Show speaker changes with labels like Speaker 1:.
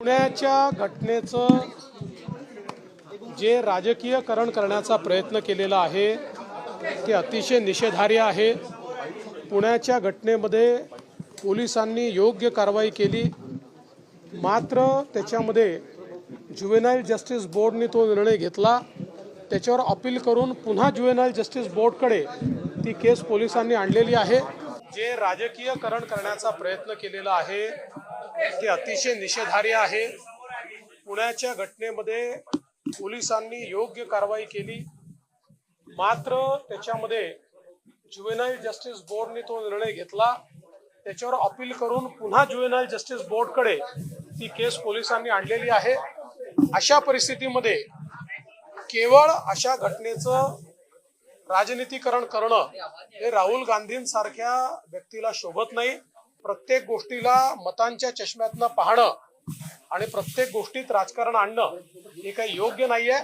Speaker 1: पुण्याच्या घटनेचं जे राजकीयकरण करण्याचा प्रयत्न केलेला आहे ते अतिशय निषेधार्य आहे. पुण्याच्या घटनेमध्ये पोलिसांनी योग्य कारवाई केली. मात्र त्याच्यामध्ये ज्युवेनाईल जस्टिस बोर्डने तो निर्णय घेतला. त्याच्यावर अपील करून पुन्हा ज्युवेनाईल जस्टिस बोर्डकडे ती केस पोलिसांनी आणलेली आहे. जे राजकीयकरण करण्याचा प्रयत्न केलेला आहे ते अतिशय निषेधार्य आहे. पुण्याच्या घटनेमध्ये पोलिसांनी योग्य कारवाई केली. मात्र त्याच्यामध्ये ज्युएनाईल जस्टिस बोर्डने तो निर्णय घेतला. त्याच्यावर अपील करून पुन्हा ज्युएनाईल जस्टिस बोर्डकडे ती केस पोलिसांनी आणलेली आहे. अशा परिस्थितीमध्ये केवळ अशा घटनेचं राजनीतीकरण करणं हे राहुल गांधींसारख्या व्यक्तीला शोभत नाही. प्रत्येक गोष्टीला मतांच्या चष्म्यातनं पाहणं आणि प्रत्येक गोष्टीत राजकारण आणणं हे काही योग्य नाहीये.